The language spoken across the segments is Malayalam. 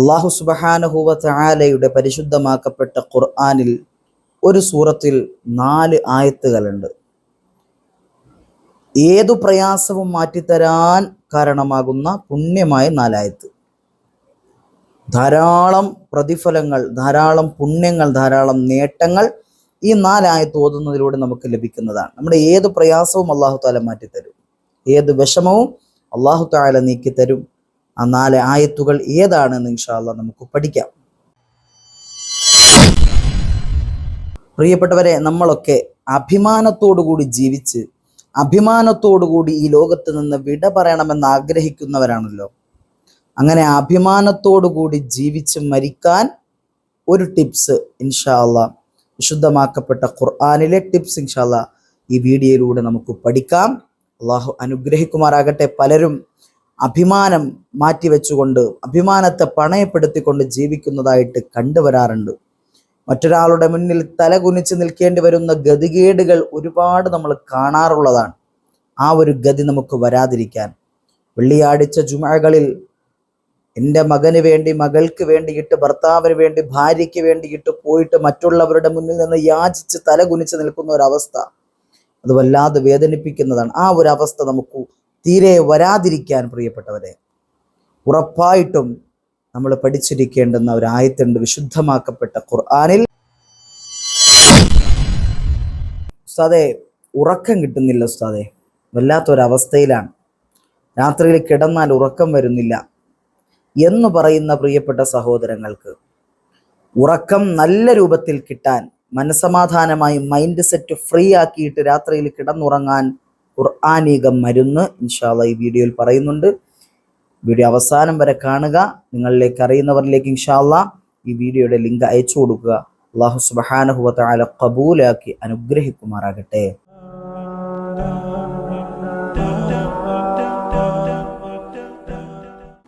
അള്ളാഹു സുബഹാനഹുവ ചായാലയുടെ പരിശുദ്ധമാക്കപ്പെട്ട ഖുർആാനിൽ ഒരു സൂറത്തിൽ നാല് ആയത്തുകളുണ്ട്. ഏതു പ്രയാസവും മാറ്റിത്തരാൻ കാരണമാകുന്ന പുണ്യമായ നാലായത്ത്. ധാരാളം പ്രതിഫലങ്ങൾ ധാരാളം പുണ്യങ്ങൾ ധാരാളം നേട്ടങ്ങൾ ഈ നാലായത്ത് ഓതുന്നതിലൂടെ നമുക്ക് ലഭിക്കുന്നതാണ്. നമ്മുടെ ഏത് പ്രയാസവും അള്ളാഹു താല മാറ്റിത്തരും. ഏത് വിഷമവും അള്ളാഹു താല നീക്കിത്തരും. ആ നാല് ആയത്തുകൾ ഏതാണെന്ന് ഇൻഷാല്ല നമുക്ക് പഠിക്കാം. പ്രിയപ്പെട്ടവരെ നമ്മളൊക്കെ അഭിമാനത്തോടുകൂടി ജീവിച്ച് അഭിമാനത്തോടുകൂടി ഈ ലോകത്ത് നിന്ന് വിട പറയണമെന്ന് ആഗ്രഹിക്കുന്നവരാണല്ലോ. അങ്ങനെ അഭിമാനത്തോടുകൂടി ജീവിച്ച് മരിക്കാൻ ഒരു ടിപ്സ് ഇൻഷാല്ല വിശുദ്ധമാക്കപ്പെട്ട ഖുർആാനിലെ ടിപ്സ് ഇൻഷാല്ല ഈ വീഡിയോയിലൂടെ നമുക്ക് പഠിക്കാം. അള്ളാഹു അനുഗ്രഹിക്കുമാറാകട്ടെ പലരും. അഭിമാനം മാറ്റിവെച്ചുകൊണ്ട് അഭിമാനത്തെ പണയപ്പെടുത്തിക്കൊണ്ട് ജീവിക്കുന്നതായിട്ട് കണ്ടുവരാറുണ്ട്. മറ്റൊരാളുടെ മുന്നിൽ തലകുനിച്ച് നിൽക്കേണ്ടി വരുന്ന ഗതികേടുകൾ ഒരുപാട് നമ്മൾ കാണാറുള്ളതാണ്. ആ ഒരു ഗതി നമുക്ക് വരാതിരിക്കാൻ. വെള്ളിയാഴ്ച ജുമകളിൽ എന്റെ മകന് വേണ്ടി മകൾക്ക് വേണ്ടിയിട്ട് ഭർത്താവിന് വേണ്ടി ഭാര്യയ്ക്ക് വേണ്ടിയിട്ട് പോയിട്ട് മറ്റുള്ളവരുടെ മുന്നിൽ നിന്ന് യാചിച്ച് തലകുനിച്ച് നിൽക്കുന്ന ഒരവസ്ഥ അത് വല്ലാതെ വേദനിപ്പിക്കുന്നതാണ്. ആ ഒരു അവസ്ഥ നമുക്ക് തീരെ വരാതിരിക്കാൻ പ്രിയപ്പെട്ടവരെ ഉറപ്പായിട്ടും നമ്മൾ പഠിച്ചിരിക്കേണ്ടുന്ന ഒരു ആയത്തുണ്ട് വിശുദ്ധമാക്കപ്പെട്ട ഖുർആാനിൽ. ഉസ്താദെ ഉറക്കം കിട്ടുന്നില്ല ഉസ്താദെ. വല്ലാത്തൊരവസ്ഥയിലാണ്. രാത്രിയിൽ കിടന്നാൽ ഉറക്കം വരുന്നില്ല എന്ന് പറയുന്ന പ്രിയപ്പെട്ട സഹോദരങ്ങൾക്ക് ഉറക്കം നല്ല രൂപത്തിൽ കിട്ടാൻ മനസമാധാനമായി മൈൻഡ് സെറ്റ് ഫ്രീ ആക്കിയിട്ട് രാത്രിയിൽ കിടന്നുറങ്ങാൻ ഖുർആാനിക മരുന്ന് ഇൻഷാല്ല ഈ വീഡിയോയിൽ പറയുന്നുണ്ട്. വീഡിയോ അവസാനം വരെ കാണുക. നിങ്ങളിലേക്ക് അറിയുന്നവരിലേക്ക് ഇൻഷാല്ല ഈ വീഡിയോയുടെ ലിങ്ക് അയച്ചു കൊടുക്കുക. അള്ളാഹു സുബഹാനഹുവല കബൂലാക്കി അനുഗ്രഹിക്കുമാറാകട്ടെ.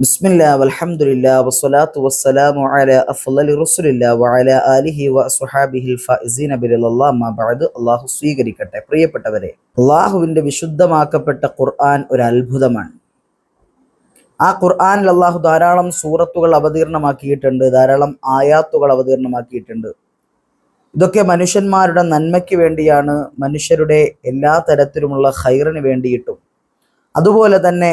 ബിസ്മില്ലാ വസ്സലാത്തു വസ്സലാമു ആലിഹി സ്വീകരിക്കട്ടെ. പ്രിയപ്പെട്ടവരെ അള്ളാഹുവിന്റെ വിശുദ്ധമാക്കപ്പെട്ട ഖുർആൻ ഒരു അത്ഭുതമാണ്. ആ ഖുർആാനിൽ അള്ളാഹു ധാരാളം സൂറത്തുകൾ അവതീർണമാക്കിയിട്ടുണ്ട് ധാരാളം ആയാത്തുകൾ അവതീർണമാക്കിയിട്ടുണ്ട്. ഇതൊക്കെ മനുഷ്യന്മാരുടെ നന്മയ്ക്ക് വേണ്ടിയാണ് മനുഷ്യരുടെ എല്ലാ തരത്തിലുമുള്ള ഹൈറിന് വേണ്ടിയിട്ടും. അതുപോലെ തന്നെ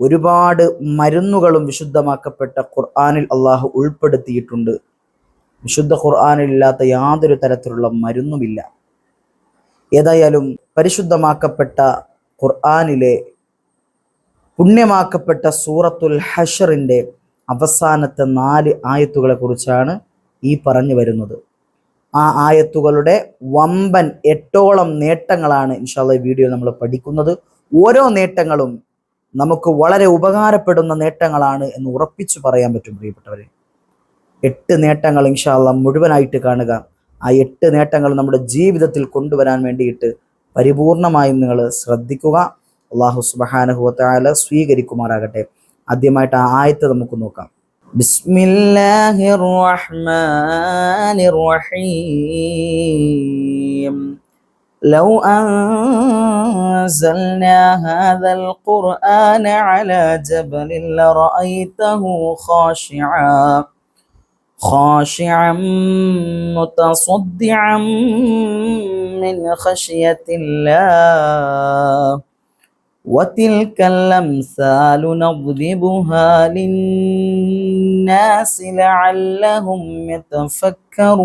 ഒരുപാട് മരുന്നുകളും വിശുദ്ധമാക്കപ്പെട്ട ഖുർആാനിൽ അള്ളാഹു ഉൾപ്പെടുത്തിയിട്ടുണ്ട്. വിശുദ്ധ ഖുർആനിൽ ഇല്ലാത്ത യാതൊരു തരത്തിലുള്ള മരുന്നുമില്ല. ഏതായാലും പരിശുദ്ധമാക്കപ്പെട്ട ഖുർആാനിലെ പുണ്യമാക്കപ്പെട്ട സൂറത്തുൽ ഹഷറിന്റെ അവസാനത്തെ നാല് ആയത്തുകളെ കുറിച്ചാണ് ഈ പറഞ്ഞു വരുന്നത്. ആ ആയത്തുകളുടെ വമ്പൻ എട്ടോളം നേട്ടങ്ങളാണ് ഇൻഷാല്ല വീഡിയോ നമ്മൾ പഠിക്കുന്നത്. ഓരോ നേട്ടങ്ങളും നമുക്ക് വളരെ ഉപകാരപ്പെടുന്ന നേട്ടങ്ങളാണ് എന്ന് ഉറപ്പിച്ചു പറയാൻ പറ്റും പ്രിയപ്പെട്ടവരെ. എട്ട് നേട്ടങ്ങൾ ഇൻഷാല്ല മുഴുവനായിട്ട് കാണുക. ആ എട്ട് നേട്ടങ്ങൾ നമ്മുടെ ജീവിതത്തിൽ കൊണ്ടുവരാൻ വേണ്ടിയിട്ട് പരിപൂർണമായും നിങ്ങൾ ശ്രദ്ധിക്കുക. അള്ളാഹു സുബാനഹുല സ്വീകരിക്കുമാറാകട്ടെ. ആദ്യമായിട്ട് ആ ആയത്ത് നമുക്ക് നോക്കാം. ബിസ്മില്ലാഹിർ റഹ്മാനിർ റഹീം. لو أنزلنا هذا القرآن على جبل لرأيته خاشعا خاشعا متصدعا من خشية الله. وتلك الأمثال نضربها للناس لعلهم يتفكرون.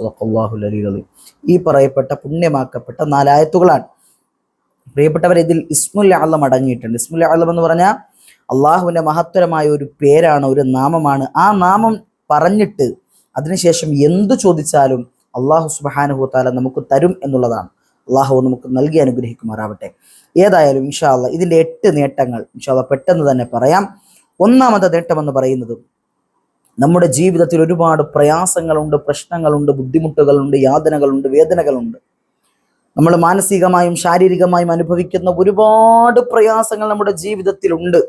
സുദഖല്ലാഹുൽ അലി ഈ പറയപ്പെട്ട പുണ്യമാക്കപ്പെട്ട നാലായത്തുകളാണ്. പ്രിയപ്പെട്ടവർ ഇതിൽ ഇസ്മുൽ ആലം അടങ്ങിയിട്ടുണ്ട്. ഇസ്മുൽ ആലം എന്ന് പറഞ്ഞാൽ അള്ളാഹുവിന്റെ മഹത്തരമായ ഒരു പേരാണ് ഒരു നാമമാണ്. ആ നാമം പറഞ്ഞിട്ട് അതിനുശേഷം എന്തു ചോദിച്ചാലും അള്ളാഹു സുബാനുഭൂത്താല നമുക്ക് തരും എന്നുള്ളതാണ്. അള്ളാഹു നമുക്ക് നൽകി അനുഗ്രഹിക്കുമാറാവട്ടെ. ഏതായാലും ഇൻഷാല്ല ഇതിന്റെ എട്ട് നേട്ടങ്ങൾ ഇൻഷാല്ല പെട്ടെന്ന് തന്നെ പറയാം. ഒന്നാമത്തെ നേട്ടമെന്ന് പറയുന്നത് നമ്മുടെ ജീവിതത്തിൽ ഒരുപാട് പ്രയാസങ്ങളുണ്ട് പ്രശ്നങ്ങളുണ്ട് ബുദ്ധിമുട്ടുകളുണ്ട് യാതനകളുണ്ട് വേദനകളുണ്ട്. നമ്മൾ മാനസികമായും ശാരീരികമായും അനുഭവിക്കുന്ന ഒരുപാട് പ്രയാസങ്ങൾ നമ്മുടെ ജീവിതത്തിലുണ്ട്.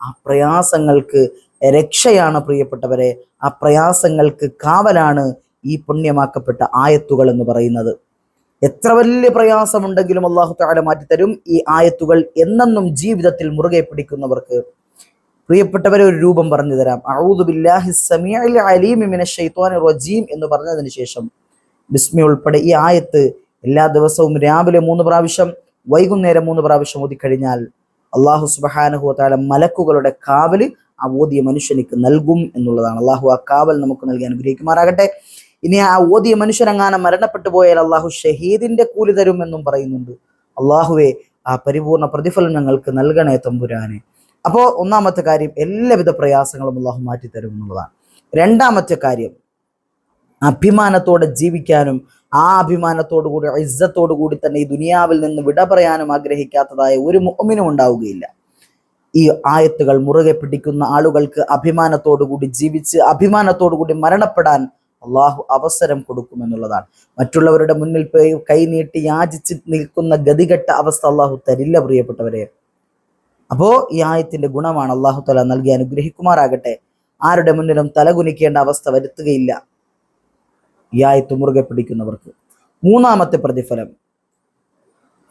ആ പ്രയാസങ്ങൾക്ക് രക്ഷയാണ് പ്രിയപ്പെട്ടവരെ. ആ പ്രയാസങ്ങൾക്ക് കാവലാണ് ഈ പുണ്യമാക്കപ്പെട്ട ആയത്തുകൾ എന്ന് പറയുന്നത്. എത്ര വലിയ പ്രയാസമുണ്ടെങ്കിലും അള്ളാഹു താല മാറ്റിത്തരും ഈ ആയത്തുകൾ എന്നെന്നും ജീവിതത്തിൽ മുറുകെ പിടിക്കുന്നവർക്ക് പ്രിയപ്പെട്ടവരെ ഒരു രൂപം പറഞ്ഞു തരാം. റജീം എന്ന് പറഞ്ഞതിന് ശേഷം ബിസ്മി ഉൾപ്പെടെ ഈ ആയത്ത് എല്ലാ ദിവസവും രാവിലെ മൂന്ന് പ്രാവശ്യം വൈകുന്നേരം മൂന്ന് പ്രാവശ്യം ഓതിക്കഴിഞ്ഞാൽ അള്ളാഹു തആല മലക്കുകളുടെ കാവൽ ആ ഓതിയ മനുഷ്യനിക്ക് നൽകും എന്നുള്ളതാണ്. അള്ളാഹു ആ കാവൽ നമുക്ക് നൽകി അനുഗ്രഹിക്കുമാറാകട്ടെ. ഇനി ആ ഓതിയ മനുഷ്യനങ്ങാനം മരണപ്പെട്ടു പോയാൽ അള്ളാഹു ഷഹീദിന്റെ കൂലി തരും എന്നും പറയുന്നുണ്ട്. അള്ളാഹുവെ ആ പരിപൂർണ പ്രതിഫലം ഞങ്ങൾക്ക് നൽകണേ തമ്പുരാനെ. അപ്പോൾ ഒന്നാമത്തെ കാര്യം എല്ലാവിധ പ്രയാസങ്ങളും അള്ളാഹു മാറ്റി തരും എന്നുള്ളതാണ്. രണ്ടാമത്തെ കാര്യം അഭിമാനത്തോടെ ജീവിക്കാനും ആ അഭിമാനത്തോടു കൂടി ഇജ്ജത്തോടു കൂടി തന്നെ ഈ ദുനിയാവിൽ നിന്ന് വിട പറയാനും ആഗ്രഹിക്കാത്തതായ ഒരു മുഅ്മിനും ഉണ്ടാവുകയില്ല. ഈ ആയത്തുകൾ മുറുകെ പിടിക്കുന്ന ആളുകൾക്ക് അഭിമാനത്തോടു കൂടി ജീവിച്ച് അഭിമാനത്തോടു കൂടി മരണപ്പെടാൻ അള്ളാഹു അവസരം കൊടുക്കുമെന്നുള്ളതാണ് മറ്റുള്ളവരുടെ മുന്നിൽ പോയി കൈനീട്ടി യാചിച്ച് നിൽക്കുന്ന ഗതികെട്ട അവസ്ഥ അള്ളാഹു തരില്ല പ്രിയപ്പെട്ടവരെ. അപ്പോ ഈ ആയത്തിന്റെ ഗുണമാണ് അള്ളാഹു തല നൽകി അനുഗ്രഹിക്കുമാറാകട്ടെ. ആരുടെ മുന്നിലും തലകുനിക്കേണ്ട അവസ്ഥ വരുത്തുകയില്ല. ഈ ആയത്ത് മുറുകെ പിടിക്കുന്നവർക്ക്. മൂന്നാമത്തെ പ്രതിഫലം.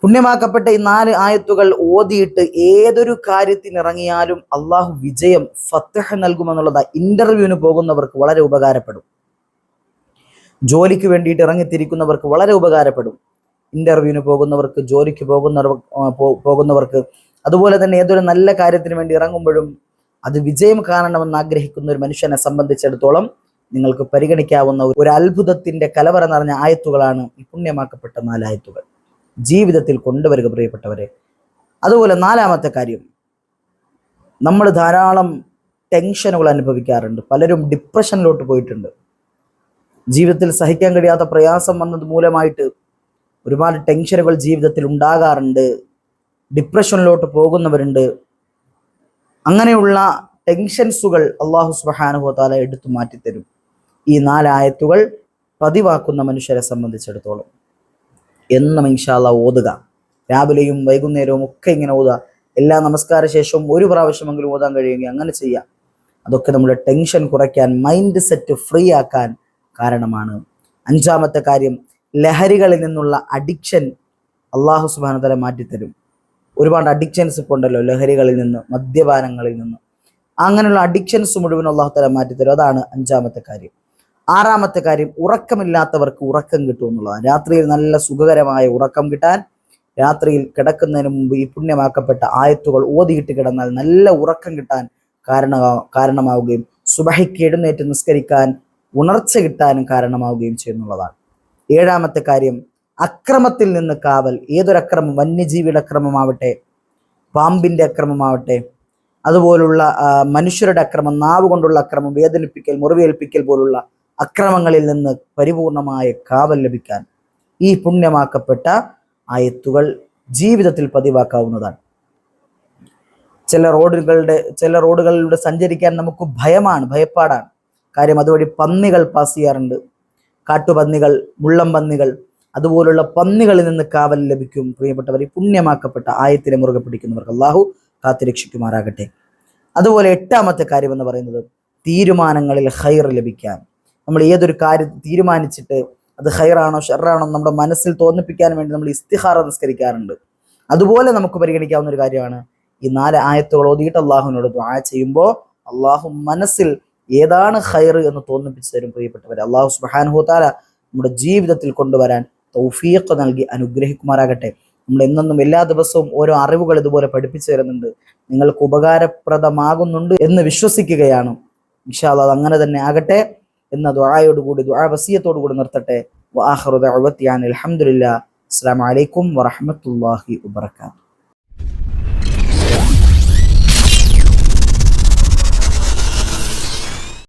പുണ്യമാക്കപ്പെട്ട ഈ നാല് ആയത്തുകൾ ഓതിയിട്ട് ഏതൊരു കാര്യത്തിന് ഇറങ്ങിയാലും അള്ളാഹു വിജയം ഫത്തഹ നൽകുമെന്നുള്ളത് ഇന്റർവ്യൂവിന് പോകുന്നവർക്ക് വളരെ ഉപകാരപ്പെടും. ജോലിക്ക് വേണ്ടിയിട്ട് ഇറങ്ങിത്തിരിക്കുന്നവർക്ക് വളരെ ഉപകാരപ്പെടും. ഇന്റർവ്യൂവിന് പോകുന്നവർക്ക് ജോലിക്ക് പോകുന്നവർ പോകുന്നവർക്ക് അതുപോലെ തന്നെ ഏതൊരു നല്ല കാര്യത്തിന് വേണ്ടി ഇറങ്ങുമ്പോഴും അത് വിജയം കാണണമെന്ന് ആഗ്രഹിക്കുന്ന ഒരു മനുഷ്യനെ സംബന്ധിച്ചിടത്തോളം നിങ്ങൾക്ക് പരിഗണിക്കാവുന്ന ഒരു അത്ഭുതത്തിന്റെ കലവറ നിറഞ്ഞ ആയത്തുകളാണ് ഈ പുണ്യമാക്കപ്പെട്ട നാലായത്തുകൾ. ജീവിതത്തിൽ കൊണ്ടുവരിക പ്രിയപ്പെട്ടവരെ അതുപോലെ നാലാമത്തെ കാര്യം നമ്മൾ ധാരാളം ടെൻഷനുകൾ അനുഭവിക്കാറുണ്ട്. പലരും ഡിപ്രഷനിലോട്ട് പോയിട്ടുണ്ട്. ജീവിതത്തിൽ സഹിക്കാൻ കഴിയാത്ത പ്രയാസം വന്നത് മൂലമായിട്ട് ഒരുപാട് ടെൻഷനുകൾ ജീവിതത്തിൽ ഉണ്ടാകാറുണ്ട്. ഡിപ്രഷനിലോട്ട് പോകുന്നവരുണ്ട്. അങ്ങനെയുള്ള ടെൻഷൻസുകൾ അള്ളാഹു സുബാനുഹോത്താല താല എടുത്തു മാറ്റിത്തരും. ഈ നാലായത്തുകൾ പതിവാക്കുന്ന മനുഷ്യരെ സംബന്ധിച്ചിടത്തോളം. എന്നും ഇൻഷാല്ല ഓതുക. രാവിലെയും വൈകുന്നേരവും ഒക്കെ ഇങ്ങനെ ഓതുക. എല്ലാ നമസ്കാര ശേഷവും ഒരു പ്രാവശ്യമെങ്കിലും ഓതാൻ കഴിയുമെങ്കിൽ അങ്ങനെ ചെയ്യാം. അതൊക്കെ നമ്മുടെ ടെൻഷൻ കുറയ്ക്കാൻ മൈൻഡ് സെറ്റ് ഫ്രീ ആക്കാൻ കാരണമാണ്. അഞ്ചാമത്തെ കാര്യം ലഹരികളിൽ നിന്നുള്ള അഡിക്ഷൻ അള്ളാഹു സുബാന തല മാറ്റിത്തരും. ഒരുപാട് അഡിക്ഷൻസ് ഇപ്പോൾ ഉണ്ടല്ലോ ലഹരികളിൽ നിന്ന് മദ്യപാനങ്ങളിൽ നിന്ന്. അങ്ങനെയുള്ള അഡിക്ഷൻസ് മുഴുവൻ അള്ളാഹു തല മാറ്റിത്തരും. അതാണ് അഞ്ചാമത്തെ കാര്യം. ആറാമത്തെ കാര്യം ഉറക്കമില്ലാത്തവർക്ക് ഉറക്കം കിട്ടും എന്നുള്ളതാണ്. രാത്രിയിൽ നല്ല സുഖകരമായ ഉറക്കം കിട്ടാൻ രാത്രിയിൽ കിടക്കുന്നതിന് മുമ്പ് ഈ പുണ്യമാക്കപ്പെട്ട ആയത്തുകൾ ഓതിയിട്ട് കിടന്നാൽ നല്ല ഉറക്കം കിട്ടാൻ കാരണ കാരണമാവുകയും സുബഹയ്ക്ക് എഴുന്നേറ്റ് നിസ്കരിക്കാൻ ഉണർച്ച കിട്ടാനും കാരണമാവുകയും ചെയ്യുന്നുള്ളതാണ്. ഏഴാമത്തെ കാര്യം അക്രമത്തിൽ നിന്ന് കാവൽ. ഏതൊരക്രമം? വന്യജീവിയുടെ അക്രമമാവട്ടെ പാമ്പിന്റെ അക്രമമാവട്ടെ അതുപോലുള്ള മനുഷ്യരുടെ അക്രമം നാവ് കൊണ്ടുള്ള അക്രമം വേദനിപ്പിക്കൽ മുറിവേൽപ്പിക്കൽ പോലുള്ള അക്രമങ്ങളിൽ നിന്ന് പരിപൂർണമായ കാവൽ ലഭിക്കാൻ ഈ പുണ്യമാക്കപ്പെട്ട ആയത്തുകൾ ജീവിതത്തിൽ പതിവാക്കാവുന്നതാണ്. ചില റോഡുകളുടെ ചില റോഡുകളിലൂടെ സഞ്ചരിക്കാൻ നമുക്ക് ഭയമാണ് ഭയപ്പാടാണ്. കാര്യം അതുവഴി പന്നികൾ പാസ് ചെയ്യാറുണ്ട്. കാട്ടുപന്നികൾ മുള്ളം പന്നികൾ അതുപോലുള്ള പന്നികളിൽ നിന്ന് കാവൽ ലഭിക്കും. പ്രിയപ്പെട്ടവർ പുണ്യമാക്കപ്പെട്ട ആയത്തിലെ മുറുകെ പിടിക്കുന്നവർക്ക് അള്ളാഹു കാത്തുരക്ഷിക്കുമാറാകട്ടെ അതുപോലെ എട്ടാമത്തെ കാര്യം എന്ന് പറയുന്നത് തീരുമാനങ്ങളിൽ ഹൈർ ലഭിക്കാൻ. നമ്മൾ ഏതൊരു കാര്യം തീരുമാനിച്ചിട്ട് അത് ഹൈറാണോ ഷെറാണോ നമ്മുടെ മനസ്സിൽ തോന്നിപ്പിക്കാൻ വേണ്ടി നമ്മൾ ഇസ്തിഹാറ നിസ്കരിക്കാറുണ്ട്. അതുപോലെ നമുക്ക് പരിഗണിക്കാവുന്ന ഒരു കാര്യമാണ് ഈ നാല് ആയത്തുകൾ ഓതിയിട്ട് അള്ളാഹുവിനോട് ദ്വാ ചെയ്യുമ്പോൾ അള്ളാഹു മനസ്സിൽ ഏതാണ് ഹൈർ എന്ന് തോന്നിപ്പിച്ചു തരും പ്രിയപ്പെട്ടവർ അള്ളാഹു സുബാൻ ഹോത്താല നമ്മുടെ ജീവിതത്തിൽ കൊണ്ടുവരാൻ തൗഫീഖ് നൽകി അനുഗ്രഹിക്കുമാറാകട്ടെ. നമ്മൾ എന്നെന്നും എല്ലാ ദിവസവും ഓരോ അറിവുകൾ ഇതുപോലെ പഠിപ്പിച്ചു തരുന്നുണ്ട്. നിങ്ങൾക്ക് ഉപകാരപ്രദമാകുന്നുണ്ട് എന്ന് വിശ്വസിക്കുകയാണ്. ഇൻഷാല്ല അത് അങ്ങനെ തന്നെ ആകട്ടെ എന്ന ദുഴായോടുകൂടി ദുആ വസീയത്തോടു കൂടി നിർത്തട്ടെ. വാഹറുദ ഹംദുലില്ലാ അസ്സലാമു അലൈക്കും വറഹ്മത്തുള്ളാഹി വബറകാതുഹു.